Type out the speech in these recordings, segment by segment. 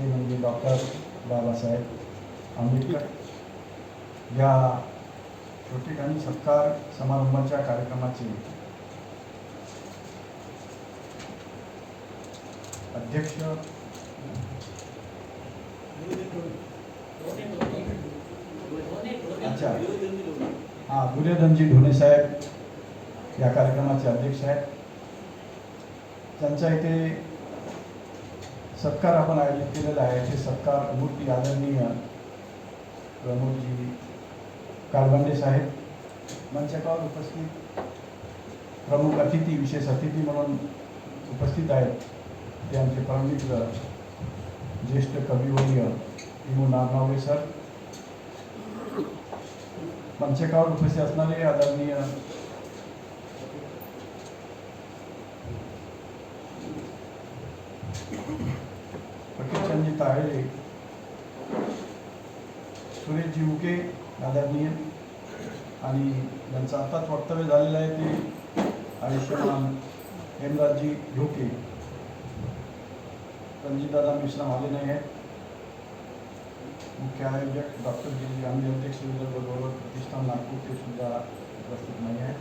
ते म्हणजे डॉक्टर बाबासाहेब आंबेडकर या ठिकाणी सत्कार समारंभाच्या कार्यक्रमाचे अध्यक्ष. अच्छा. हां दुर्योधनजी ढोणे साहेब या कार्यक्रमाचे अध्यक्ष आहेत. त्यांच्या इथे सत्कार आपण आयोजित केलेला आहे. ते सत्कार मूर्ती आदरणीय प्रमोदजी कालबांडे साहेब मंचकावर उपस्थित प्रमुख अतिथी विशेष अतिथी म्हणून उपस्थित आहेत. ते आमचे परमित्र ज्येष्ठ कविवर्य इमू नामनावळे सर. मंचकावर उपस्थित असणारे आदरणीय प्रकीचंदजी ताहेळे सुरेशजी उके आदरणीय आणि ज्यांचं आत्ताच वक्तव्य झालेलं आहे ते आयुष्यमान हेमराजजी ढोके. रणजितदादा मिश्रा आले नाही आहेत. मुख्य आयोजक डॉक्टर जी आम्ही अध्यक्ष बरोबर प्रतिष्ठान नागपूर ते सुद्धा उपस्थित नाही आहेत.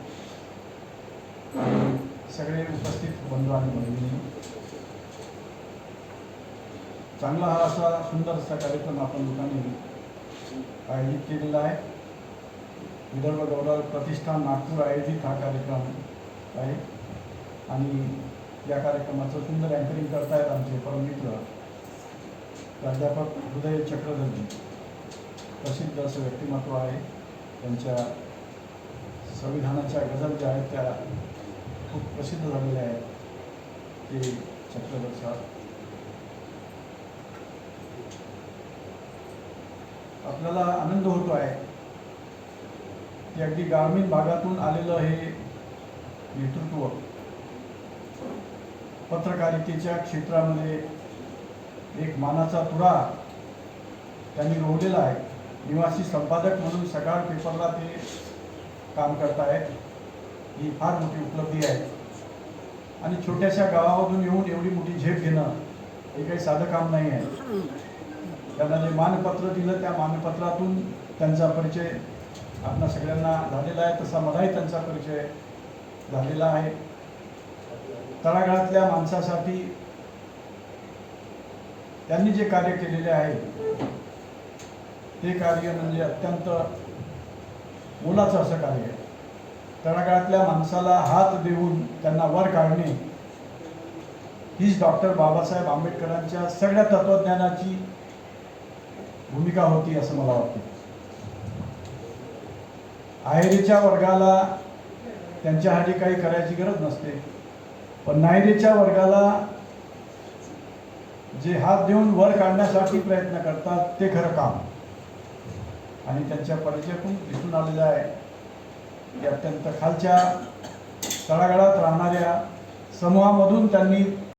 सगळे उपस्थित बंधू आणि भगिनी चांगला हा असा सुंदर असा कार्यक्रम आपण लोकांनी आयोजित केलेला आहे. विदर्भ गौरव प्रतिष्ठान नागपूर आयोजित हा कार्यक्रम आहे. आणि या कार्यक्रमाचं सुंदर अँकरिंग करतायत आमचे परममित्र प्राध्यापक हृदय चक्रधरजी. प्रसिद्ध असं व्यक्तिमत्व आहे. त्यांच्या संविधानाच्या गझल ज्या आहेत त्या खूप प्रसिद्ध झालेल्या आहेत. ते चक्रधर साहेब. आपल्याला आनंद होतो आहे. की अगदी ग्रामीण भागातून आलेलं हे नेतृत्व पत्रकारितेच्या क्षेत्रामध्ये एक मानाचा तुरा त्यांनी रोवलेला आहे. निवासी संपादक म्हणून सकाळ पेपरला ते काम करतायत ही फार मोठी उपलब्धी आहे. आणि छोट्याशा गावामधून येऊन एवढी मोठी झेप घेणं हे काही साधं काम नाही आहे. त्यांना जे मानपत्र दिलं त्या मानपत्रातून त्यांचा परिचय आपणा सगळ्यांना झालेला आहे. तसा मलाही त्यांचा परिचय झालेला आहे. तळागाळातल्या माणसासाठी त्यांनी जे कार्य केलेले आहे ते कार्य म्हणजे अत्यंत मोलाचं असं कार्य आहे. तळागाळातल्या माणसाला हात देऊन त्यांना वर काढणे हीच डॉक्टर बाबासाहेब आंबेडकरांच्या सगळ्या तत्वज्ञानाची भूमिका होती असं मला वाटतं. आहेरीच्या वर्गाला त्यांच्यासाठी काही करायची गरज नसते. पण नायरीच्या वर्गाला जे हात देऊन वर काढण्यासाठी प्रयत्न करतात ते खरं काम. आणि त्यांच्या परिचयातून दिसून आलेलं आहे की अत्यंत खालच्या तळागाळात राहणाऱ्या समूहामधून त्यांनी